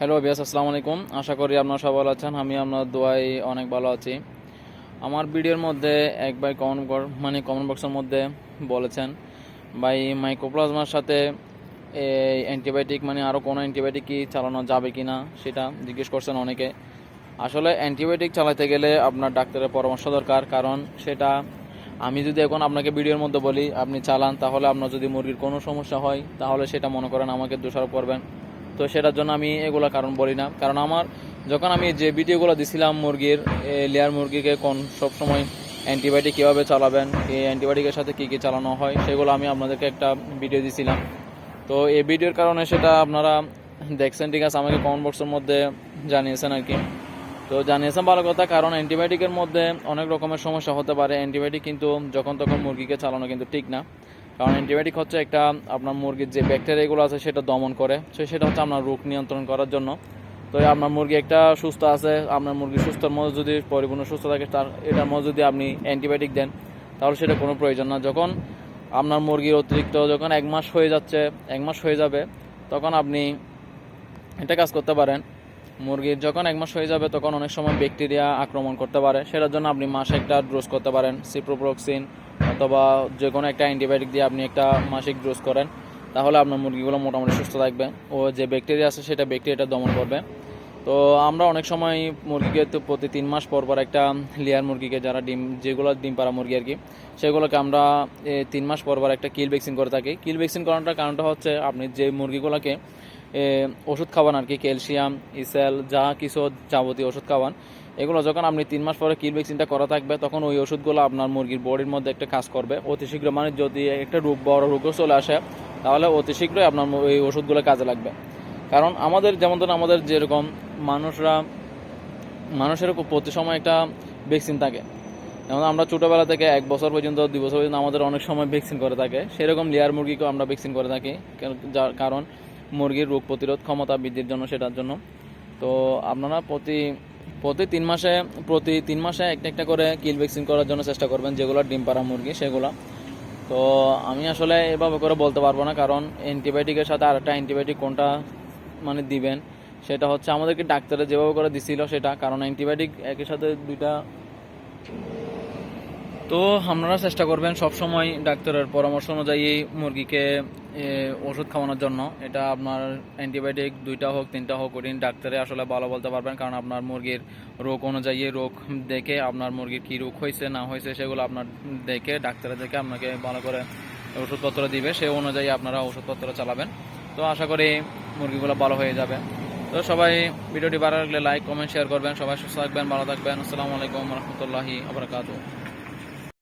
Hello বিয়াস আসসালামু আলাইকুম। আশা করি আপনারা সবাই ভালো আছেন। আমি আপনার দোয়াই অনেক ভালো আছি। আমার ভিডিওর মধ্যে এক ভাই কমেন্ট মানে কমেন্ট বক্সের মধ্যে বলেছেন, ভাই মাইক্রোপ্লাজমার সাথে এই অ্যান্টিবায়োটিক মানে আরও কোনো অ্যান্টিবায়োটিক কি চালানো যাবে কি না সেটা জিজ্ঞেস করছেন অনেকে। আসলে অ্যান্টিবায়োটিক চালাতে গেলে আপনার ডাক্তারের পরামর্শ দরকার। কারণ সেটা আমি যদি এখন আপনাকে ভিডিওর মধ্যে বলি, আপনি চালান, তাহলে আপনার যদি মুরগির কোনো সমস্যা হয়, তাহলে সেটা মনে করেন আমাকে দোষারোপ করবেন। তো সেটার জন্য আমি এগুলো কারণ বলি না। কারণ আমার যখন আমি যে ভিডিওগুলো দিছিলাম মুরগির লেয়ার মুরগিকে কোন সব সময় অ্যান্টিবায়োটিক কীভাবে চালাবেন এই অ্যান্টিবায়োটিকের সাথে কী কী চালানো হয়, সেগুলো আমি আপনাদেরকে একটা ভিডিও দিছিলাম। তো এই ভিডিওর কারণে সেটা আপনারা দেখছেন, ঠিক আছে? আমাকে কমেন্ট বক্সের মধ্যে জানিয়েছেন আর কি। তো জানিয়েছেন ভালো কথা, কারণ অ্যান্টিবায়োটিকের মধ্যে অনেক রকমের সমস্যা হতে পারে। অ্যান্টিবায়োটিক কিন্তু যখন তখন মুরগিকে চালানো কিন্তু ঠিক না। কারণ অ্যান্টিবায়োটিক হচ্ছে একটা আপনার মুরগির যে ব্যাকটেরিয়াগুলো আছে সেটা দমন করে। তো সেটা হচ্ছে আপনার রোগ নিয়ন্ত্রণ করার জন্য। তো আপনার মুরগি একটা সুস্থ আছে, আপনার মুরগি সুস্থর মধ্যে যদি পরিপূর্ণ সুস্থ থাকে, তার এটার মধ্যে যদি আপনি অ্যান্টিবায়োটিক দেন, তাহলে সেটা কোনো প্রয়োজন না। যখন আপনার মুরগির অতিরিক্ত যখন এক মাস হয়ে যাচ্ছে, এক মাস হয়ে যাবে, তখন আপনি এটা কাজ করতে পারেন। মুরগির যখন এক মাস হয়ে যাবে, তখন অনেক সময় ব্যাকটেরিয়া আক্রমণ করতে পারে। সেটার জন্য আপনি মাসে একটা ডোজ করতে পারেন সিপ্রোপ্রক্সিন অথবা যে কোনো একটা অ্যান্টিবায়োটিক দিয়ে আপনি একটা মাসিক ডোজ করেন, তাহলে আপনার মুরগিগুলো মোটামুটি সুস্থ থাকবে ও যে ব্যাকটেরিয়া আছে সেটা ব্যাকটেরিয়াটা দমন করবে। তো আমরা অনেক সময় মুরগিকে তো প্রতি তিন মাস পর পর একটা লেয়ার মুরগিকে যারা ডিম, যেগুলো ডিম পাড়া মুরগি আর কি, সেগুলোকে আমরা তিন মাস পর পর একটা কিল ভ্যাকসিন করে থাকি। কিল ভ্যাকসিন করানোর কারণটা হচ্ছে আপনি যে মুরগিগুলোকে ওষুধ খাওয়ান আর কি, ক্যালসিয়াম, ইসেল, যা কিছু যাবতীয় ওষুধ খাওয়ান। এগুলো যখন আপনি তিন মাস পরে কিল ভ্যাকসিনটা করা থাকবে, তখন ওই ওষুধগুলো আপনার মুরগির বডির মধ্যে একটা কাজ করবে। অতি শীঘ্র মানে যদি একটা রোগ, বড় রোগও চলে আসে, তাহলে অতি শীঘ্রই আপনার ওই ওষুধগুলো কাজে লাগবে। কারণ আমাদের যেমন ধরুন আমাদের যেরকম মানুষরা, মানুষের প্রতি সময় একটা ভ্যাকসিন থাকে। যেমন আমরা ছোটোবেলা থেকে এক বছর পর্যন্ত, দুই বছর পর্যন্ত আমাদের অনেক সময় ভ্যাকসিন করে থাকে। সেরকম লেয়ার মুরগিকেও আমরা ভ্যাকসিন করে থাকি। কারণ মুরগির রোগ প্রতিরোধ ক্ষমতা বৃদ্ধির জন্য সেটার জন্য। তো আপনারা প্রতি প্রতি তিন মাসে, প্রতি তিন মাসে একটা একটা করে কিল ভ্যাকসিন করার জন্য চেষ্টা করবেন, যেগুলো ডিম পাড়া মুরগি, সেগুলো। তো আমি আসলে এভাবে করে বলতে পারব না, কারণ অ্যান্টিবায়োটিকের সাথে আর একটা অ্যান্টিবায়োটিক কোনটা মানে দিবেন, সেটা হচ্ছে আমাদেরকে ডাক্তারে যেভাবে করে দিছিল সেটা, কারণ অ্যান্টিবায়োটিক একই সাথে দুইটা। তো আপনারা চেষ্টা করবেন সব সময় ডাক্তারের পরামর্শ অনুযায়ী মুরগিকে ওষুধ খাওয়ানোর জন্য। এটা আপনার অ্যান্টিবায়োটিক দুইটা হোক, তিনটা হোক ওদিন ডাক্তারে আসলে ভালো বলতে পারবেন। কারণ আপনার মুরগির রোগ অনুযায়ী রোগ দেখে আপনার মুরগির কী রোগ হয়েছে, না হয়েছে, সেগুলো আপনার দেখে, ডাক্তারে দেখে আপনাকে ভালো করে ওষুধপত্র দিবে। সেই অনুযায়ী আপনারা ওষুধপত্র চালাবেন। তো আশা করি মুরগিগুলো ভালো হয়ে যাবে। তো সবাই ভিডিওটি ভালো লাগলে লাইক কমেন্ট শেয়ার করবেন। সবাই সুস্থ থাকবেন, ভালো থাকবেন। আসসালামু আলাইকুম রহমতুল্লাহি আবরকাত